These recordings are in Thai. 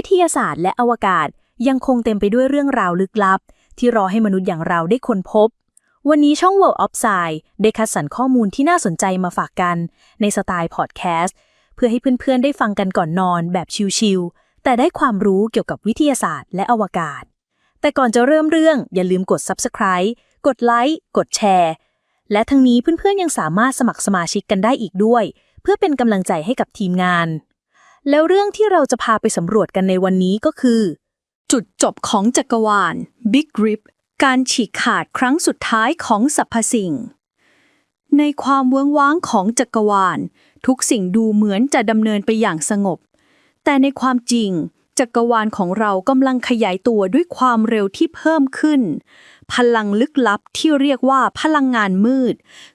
วิทยาศาสตร์และอวกาศยังคงเต็มไปด้วยเรื่องราวลึกลับ ที่รอให้มนุษย์อย่างเราได้ค้นพบ วันนี้ช่อง World of Sci ได้คัดสรรข้อมูลที่น่าสนใจมาฝากกัน ในสไตล์พอดแคสต์ เพื่อให้เพื่อนๆ ได้ฟังกันก่อนนอนแบบชิลๆ แต่ได้ความรู้เกี่ยวกับวิทยาศาสตร์และอวกาศ แต่ก่อนจะเริ่มเรื่องอย่าลืมกด Subscribe กดไลค์กดแชร์และทั้งนี้เพื่อนๆยังสามารถสมัครสมาชิกกันได้อีกด้วย เพื่อเป็นกำลังใจให้กับทีมงาน แล้วเรื่องที่เราจะพาไปสำรวจกันในวันนี้ก็คือ จุดจบของจักรวาล Big Rip การฉีกขาดครั้งสุดท้ายของสรรพสิ่ง ในความเวิ้งว้างของจักรวาล ทุกสิ่งดูเหมือนจะดำเนินไปอย่างสงบ แต่ในความจริง จักรวาลของเรากำลังขยายตัวด้วยความเร็วที่เพิ่มขึ้น พลังลึกลับที่เรียกว่าพลังงานมืด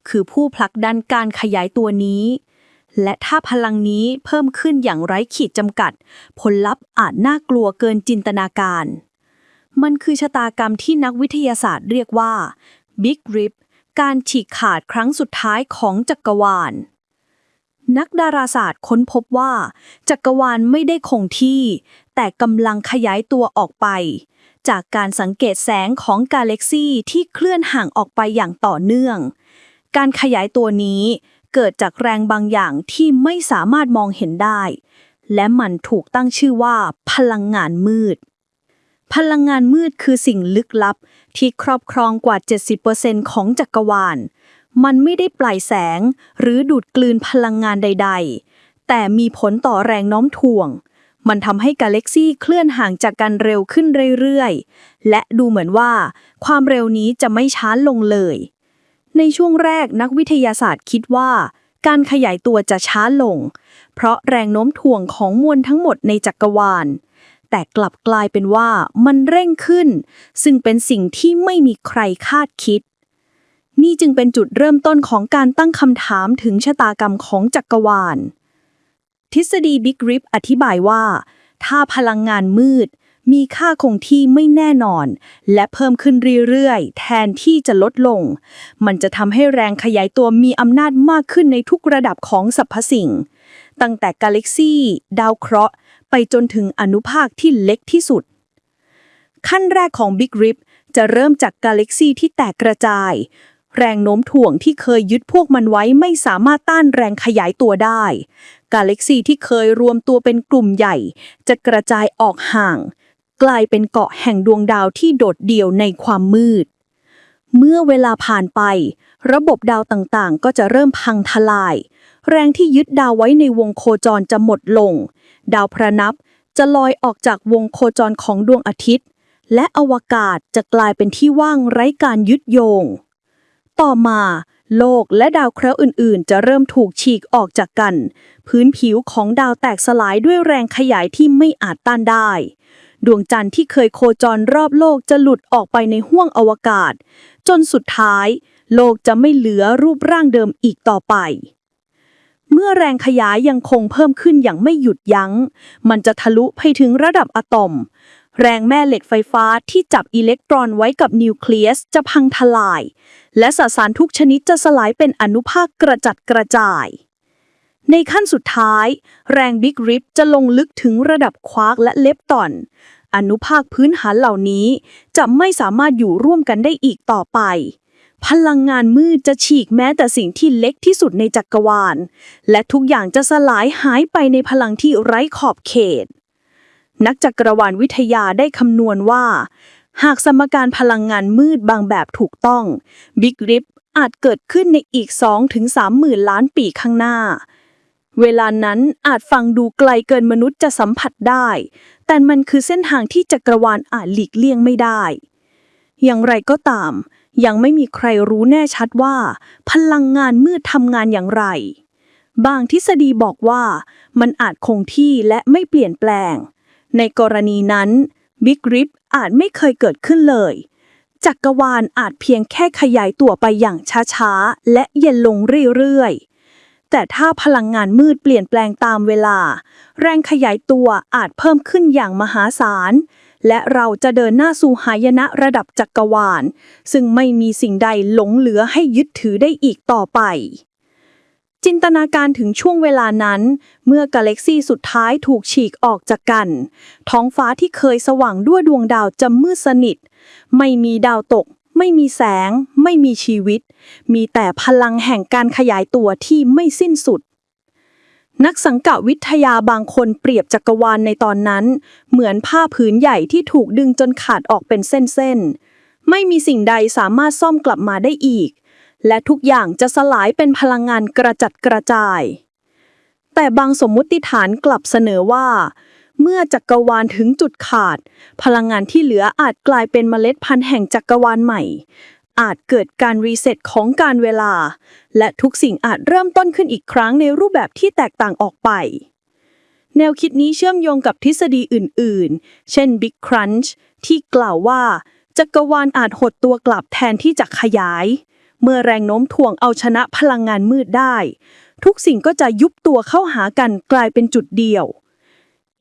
คือผู้ผลักดันการขยายตัวนี้ และถ้าพลังนี้เพิ่มขึ้นอย่างไร้ขีดจำกัด ผลลัพธ์อาจน่ากลัวเกินจินตนาการ มันคือชะตากรรมที่นักวิทยาศาสตร์เรียกว่า Big Rip การฉีกขาดครั้งสุดท้ายของจักรวาล นักดาราศาสตร์ค้นพบว่า จักรวาลไม่ได้คงที่ แต่กำลังขยายตัวออกไป จากการสังเกตแสงของกาแล็กซีที่เคลื่อนห่างออกไปอย่างต่อเนื่อง การขยายตัวนี้ เกิดจากแรงบางอย่างที่ไม่สามารถมองเห็นได้ และมันถูกตั้งชื่อว่า พลังงานมืด พลังงานมืดคือสิ่งลึกลับ ที่ครอบครองกว่า 70%ของจักรวาล มันไม่ได้ปล่อยแสง หรือดูดกลืนพลังงานใด ๆ แต่มีผลต่อแรงโน้มถ่วงมันทำให้กาแล็กซี่เคลื่อนห่างจากกันเร็วขึ้นเรื่อยๆ และดูเหมือนว่า ความเร็วนี้จะไม่ช้าลงเลย ในช่วงแรกนักวิทยาศาสตร์คิดว่า การขยายตัวจะช้าลง เพราะแรงโน้มถ่วงของมวลทั้งหมดในจักรวาล แต่กลับกลายเป็นว่ามันเร่งขึ้น ซึ่งเป็นสิ่งที่ไม่มีใครคาดคิด นี่จึงเป็นจุดเริ่มต้นของการตั้งคำถามถึงชะตากรรมของจักรวาล ทฤษฎี Big Rip อธิบายว่า ถ้าพลังงานมืด มีค่าคงที่ไม่แน่นอน และเพิ่มขึ้นเรื่อยๆ แทนที่จะลดลง มันจะทำให้แรงขยายตัวมีอำนาจมากขึ้นในทุกระดับของสรรพสิ่ง ตั้งแต่กาแล็กซีดาวเคราะห์ ไปจนถึงอนุภาคที่เล็กที่สุด ขั้นแรกของ Big Rip จะเริ่มจากกาแล็กซีที่แตกกระจาย แรงโน้มถ่วงที่เคยยึดพวกมันไว้ไม่สามารถต้านแรงขยายตัวได้ กาแล็กซีที่เคยรวมตัวเป็นกลุ่มใหญ่ จะกระจายออกห่าง กลายเป็นเกาะแห่งดวงดาวที่โดดเดี่ยวในความมืด เมื่อเวลาผ่านไป ระบบดาวต่างๆ ก็จะเริ่มพังทลาย แรงที่ยึดดาวไว้ในวงโคจรจะหมดลง ดาวพระนับจะลอยออกจากวงโคจรของดวงอาทิตย์ และอวกาศจะกลายเป็นที่ว่างไร้การยึดโยง ต่อมาโลกและดาวเคราะห์อื่น ๆ จะเริ่มถูกฉีกออกจากกัน พื้นผิวของดาวแตกสลายด้วยแรงขยายที่ไม่อาจต้านได้ ดวงจันทร์ที่เคยโคจรรอบโลกจะหลุดออกไปในห้วงอวกาศ จนสุดท้าย โลกจะไม่เหลือรูปร่างเดิมอีกต่อไป เมื่อแรงขยายยังคงเพิ่มขึ้นอย่างไม่หยุดยัง้ง มันจะทะลุไปถึงระดับอะตอม แรงแม่เหล็กไฟฟ้าที่จับอิเล็กตรอนไว้กับนิวเคลียสจะพังทลาย และสสารทุกชนิดจะสลายเป็นอนุภาคกระจัดกระจาย ในขั้นสุดท้าย แรงบิ๊กริปจะลงลึกถึงระดับควาร์กและเลปตอน อนุภาคพื้นฐานเหล่านี้จะไม่สามารถอยู่ร่วมกันได้อีกต่อไป พลังงานมืดจะฉีกแม้แต่สิ่งที่เล็กที่สุดในจักรวาล และทุกอย่างจะสลายหายไปในพลังที่ไร้ขอบเขต นักจักรวาลวิทยาได้คำนวณว่า หากสมการพลังงานมืดบางแบบถูกต้อง Big Rip อาจเกิดขึ้นในอีก 2-3หมื่นล้านปีข้างหน้า เวลานั้นอาจฟังดูไกลเกินมนุษย์จะสัมผัสได้ แต่มันคือเส้นทางที่จักรวาลอาจหลีกเลี่ยงไม่ได้ อย่างไรก็ตาม ยังไม่มีใครรู้แน่ชัดว่า พลังงานมืดทำงานอย่างไร บางทฤษฎีบอกว่า มันอาจคงที่และไม่เปลี่ยนแปลง ในกรณีนั้น Big Rip อาจไม่เคยเกิดขึ้นเลย จักรวาลอาจเพียงแค่ขยายตัวไปอย่างช้าๆ และเย็นลงเรื่อยๆ แต่ถ้าพลังงานมืดเปลี่ยนแปลงตามเวลา แรงขยายตัวอาจเพิ่มขึ้นอย่างมหาศาล และเราจะเดินหน้าสู่หายนะระดับจักรวาล ซึ่งไม่มีสิ่งใดหลงเหลือให้ยึดถือได้อีกต่อไป จินตนาการถึงช่วงเวลานั้น เมื่อกาแล็กซีสุดท้ายถูกฉีกออกจากกัน ท้องฟ้าที่เคยสว่างด้วยดวงดาวจะมืดสนิท ไม่มีดาวตก ไม่มีแสง ไม่มีชีวิต มีแต่พลังแห่งการขยายตัวที่ไม่สิ้นสุด นักสังกะวิทยาบางคนเปรียบจักรวาลในตอนนั้น เหมือนผ้าผืนใหญ่ที่ถูกดึงจนขาดออกเป็นเส้นๆ ไม่มีสิ่งใดสามารถซ่อมกลับมาได้อีก และทุกอย่างจะสลายเป็นพลังงานกระจัดกระจาย แต่บางสมมุติฐานกลับเสนอว่า เมื่อจักรวาลถึงจุดขาด พลังงานที่เหลืออาจกลายเป็นเมล็ดพันธุ์แห่งจักรวาลใหม่ อาจเกิดการรีเซ็ตของการเวลา และทุกสิ่งอาจเริ่มต้นขึ้นอีกครั้งในรูปแบบที่แตกต่างออกไป แนวคิดนี้เชื่อมโยงกับทฤษฎีอื่น ๆ เช่น Big Crunch ที่กล่าวว่า จักรวาลอาจหดตัวกลับแทนที่จะขยาย เมื่อแรงโน้มถ่วงเอาชนะพลังงานมืดได้ ทุกสิ่งก็จะยุบตัวเข้าหากันกลายเป็นจุดเดียว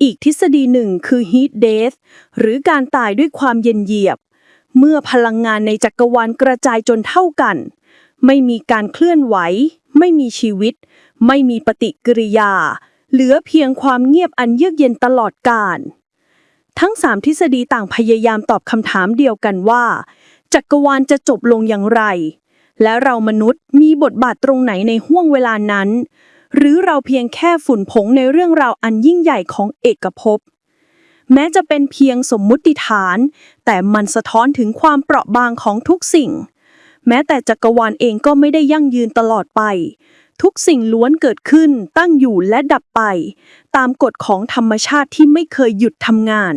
อีกทฤษฎีหนึ่งคือ Heat Death หรือการตายด้วยความเย็นเหยียบ เมื่อพลังงานในจักรวาลกระจายจนเท่ากัน ไม่มีการเคลื่อนไหว ไม่มีชีวิต ไม่มีปฏิกิริยา เหลือเพียงความเงียบอันเยือกเย็นตลอดกาลทั้งสามทฤษฎีต่างพยายามตอบคำถามเดียวกันว่า จักรวาลจะจบลงอย่างไร และเรามนุษย์มีบทบาทตรงไหนในห้วงเวลานั้น หรือเราเพียงแค่ฝุ่นผงในเรื่องราวอันยิ่งใหญ่ของเอกภพ แม้จะเป็นเพียงสมมุติฐาน แต่มันสะท้อนถึงความเปราะบางของทุกสิ่ง แม้แต่จักรวาลเองก็ไม่ได้ยั่งยืนตลอดไป ทุกสิ่งล้วนเกิดขึ้น ตั้งอยู่และดับไป ตามกฎของธรรมชาติที่ไม่เคยหยุดทำงาน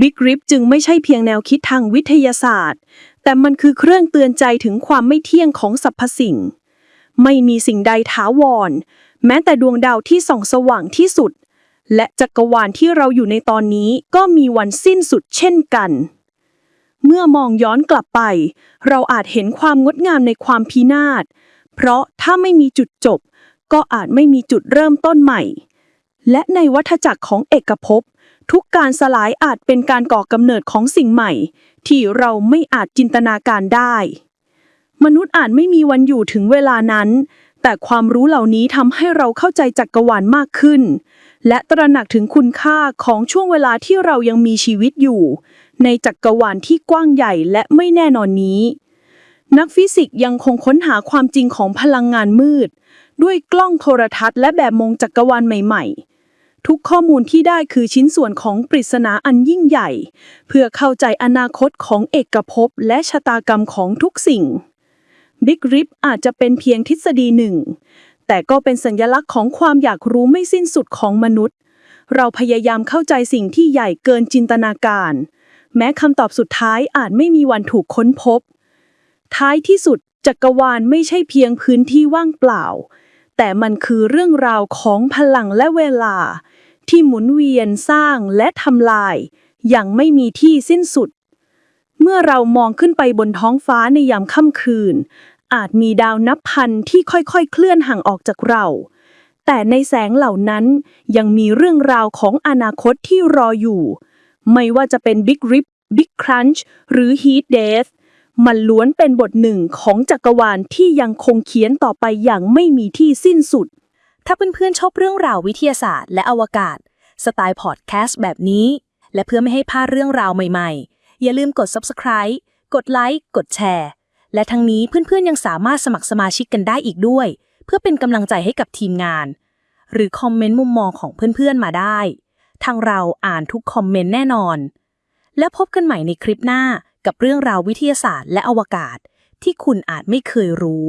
Big Rip จึงไม่ใช่เพียงแนวคิดทางวิทยาศาสตร์ แต่มันคือเครื่องเตือนใจถึงความไม่เที่ยงของสรรพสิ่ง ไม่มีสิ่งใดถาวร แม้แต่ดวงดาวที่ส่องสว่างที่สุด และจักรวาลที่เราอยู่ในตอนนี้ก็มีวันสิ้นสุดเช่นกัน เมื่อมองย้อนกลับไป เราอาจเห็นความงดงามในความพินาศ เพราะถ้าไม่มีจุดจบ ก็อาจไม่มีจุดเริ่มต้นใหม่ และในวัฏจักรของเอกภพทุกการสลายอาจเป็นการก่อกำเนิดของสิ่งใหม่ ที่เราไม่อาจจินตนาการได้ มนุษย์อาจไม่มีวันอยู่ถึงเวลานั้น แต่ความรู้เหล่านี้ทำให้เราเข้าใจจักรวาลมากขึ้น และตระหนักถึงคุณค่าของช่วงเวลาที่เรายังมีชีวิตอยู่ ในจักรวาลที่กว้างใหญ่และไม่แน่นอนนี้ นักฟิสิกส์ยังคงค้นหาความจริงของพลังงานมืด ด้วยกล้องโทรทัศน์และแบบมองจักรวาลใหม่ๆทุกข้อมูลที่ได้คือชิ้นส่วนของปริศนาอันยิ่งใหญ่ เพื่อเข้าใจอนาคตของเอกภพและชะตากรรมของทุกสิ่ง Big Rip อาจจะเป็นเพียงทฤษฎีหนึ่ง แต่ก็เป็นสัญลักษณ์ของความอยากรู้ไม่สิ้นสุดของมนุษย์ เราพยายามเข้าใจสิ่งที่ใหญ่เกินจินตนาการ แม้คำตอบสุดท้ายอาจไม่มีวันถูกค้นพบ ท้ายที่สุดจักรวาลไม่ใช่เพียงพื้นที่ว่างเปล่า แต่มันคือเรื่องราวของพลังและเวลา ที่หมุนเวียนสร้างและทำลาย อย่างไม่มีที่สิ้นสุด เมื่อเรามองขึ้นไปบนท้องฟ้าในยามค่ำคืน อาจมีดาวนับพันที่ค่อยๆ เคลื่อนห่างออกจากเรา แต่ในแสงเหล่านั้นยังมีเรื่องราวของอนาคตที่รออยู่ ไม่ว่าจะเป็น Big Rip Big Crunch หรือ Heat Death มันล้วนเป็นบทหนึ่งของจักรวาลที่ยังคงเขียนต่อไปอย่างไม่มีที่สิ้นสุด ถ้าเพื่อนๆชอบเรื่องราววิทยาศาสตร์และอวกาศ สไตล์พอดแคสต์แบบนี้ และเพื่อไม่ให้พลาดเรื่องราวใหม่ๆ อย่าลืมกด subscribe กดไลค์กดแชร์ และทั้งนี้เพื่อนๆยังสามารถสมัครสมาชิกกันได้อีกด้วย เพื่อเป็นกำลังใจให้กับทีมงาน หรือคอมเมนต์มุมมองของเพื่อนๆมาได้ ทางเราอ่านทุกคอมเมนต์แน่นอน และพบกันใหม่ในคลิปหน้ากับเรื่องราววิทยาศาสตร์และอวกาศ ที่คุณอาจไม่เคยรู้